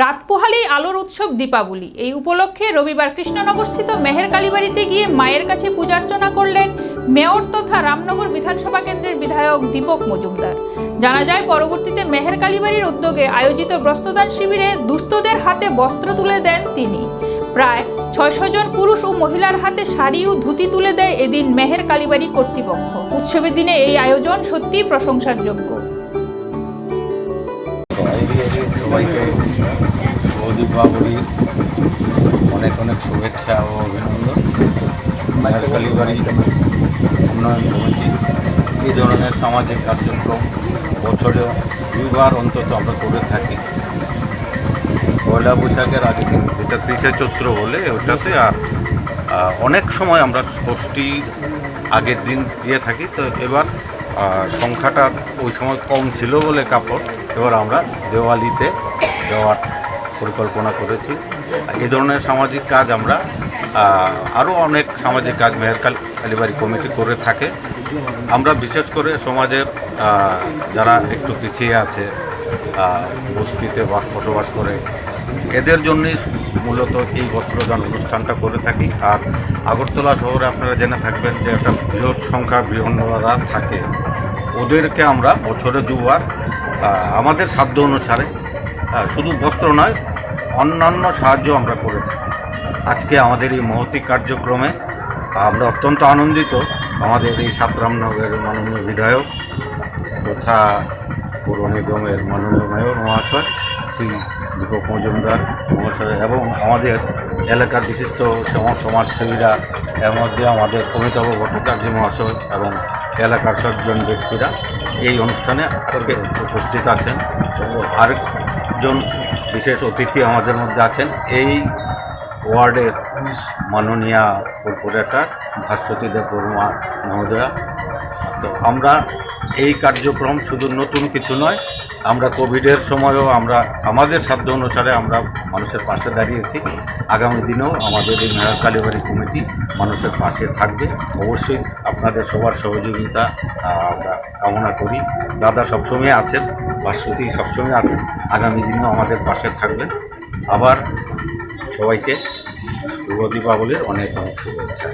রাত পোহালেই আলোর উৎসব দীপাবলি। এই উপলক্ষে রবিবার কৃষ্ণনগরস্থিত মেহের কালীবাড়িতে গিয়ে মায়ের কাছে পূজার্চনা করলেন মেয়র তথা রামনগর বিধানসভা কেন্দ্রের বিধায়ক দীপক মজুমদার। জানা যায়, পরবর্তীতে মেহের কালীবাড়ির উদ্যোগে আয়োজিত বস্ত্রদান শিবিরে দুস্থদের হাতে বস্ত্র তুলে দেন তিনি। প্রায় ছয়শো জন পুরুষ ও মহিলার হাতে শাড়ি ও ধুতি তুলে দেয় এদিন মেহের কালীবাড়ি কর্তৃপক্ষ। উৎসবের দিনে এই আয়োজন সত্যিই প্রশংসার যোগ্য সবাইকে ও দীপাবলির অনেক অনেক শুভেচ্ছা ও অভিনন্দন। মায়ের কালীবাড়ি উন্নয়ন কমিটি, এই ধরনের সামাজিক কার্যক্রম বছরে দুইবার অন্তত আমরা করে থাকি। পয়লা বৈশাখের আগে যেটা ত্রিশে চৈত্র বলে ওটাতে আর অনেক সময় আমরা ষষ্ঠী আগের দিন দিয়ে থাকি। তো এবার সংখ্যাটা ওই সময় কম ছিল বলে কাপড়। এবার আমরা দেওয়ালিতে দেওয়ার পরিকল্পনা করেছি। এই ধরনের সামাজিক কাজ আমরা আরও অনেক সামাজিক কাজ মেহের কাল কমিটি করে থাকে। আমরা বিশেষ করে সমাজের যারা একটু পিছিয়ে আছে বস্তিতে বাস বসবাস করে, এদের জন্যই মূলত এই বস্ত্রদান অনুষ্ঠানটা করে থাকি। আর আগরতলা শহরে আপনারা জেনে থাকবেন যে একটা বৃহৎ সংখ্যা বৃহন্নরা থাকে। ওদেরকে আমরা বছরে দুবার আমাদের সাধ্য অনুসারে শুধু বস্ত্র নয়, অন্যান্য সাহায্য আমরা করে থাকি। আজকে আমাদের এই মহতি কার্যক্রমে আমরা অত্যন্ত আনন্দিত। আমাদের এই সাতরামনগরের মাননীয় বিধায়ক তথা পৌর নিগমের মাননীয় মেয়র মহাশয়, শ্রী দীপক মজুমদার মহাশয় এবং আমাদের এলাকার বিশিষ্ট সমাজ সমাজসেবীরা এর মধ্যে আমাদের অমিতাভ ভট্টাচার্য মহাশয় এবং এলাকার সবজন ব্যক্তিরা এই অনুষ্ঠানে আজকে উপস্থিত আছেন আরেকজন বিশেষ অতিথি আমাদের মধ্যে আছেন। এই ওয়ার্ডের মাননীয়া কর্পোরেটর ভাস্বতী দেববর্মা মহোদয়া। তো আমরা এই কার্যক্রম শুধু নতুন কিছু নয় আমরা কোভিডের সময়ও আমরা, আমাদের সাধ্য অনুসারে আমরা মানুষের পাশে দাঁড়িয়েছি। আগামী দিনেও আমাদের এই মেয়র কালীবাড়ি কমিটি মানুষের পাশে থাকবে। অবশ্যই আপনাদের সবার সহযোগিতা আমরা কামনা করি। দাদা সবসময় আছেন ভাস্বতী সবসময় আছেন, আগামী দিনেও আমাদের পাশে থাকবেন। আবার সবাইকে শুভ দীপাবলির অনেক অনেক শুভেচ্ছা।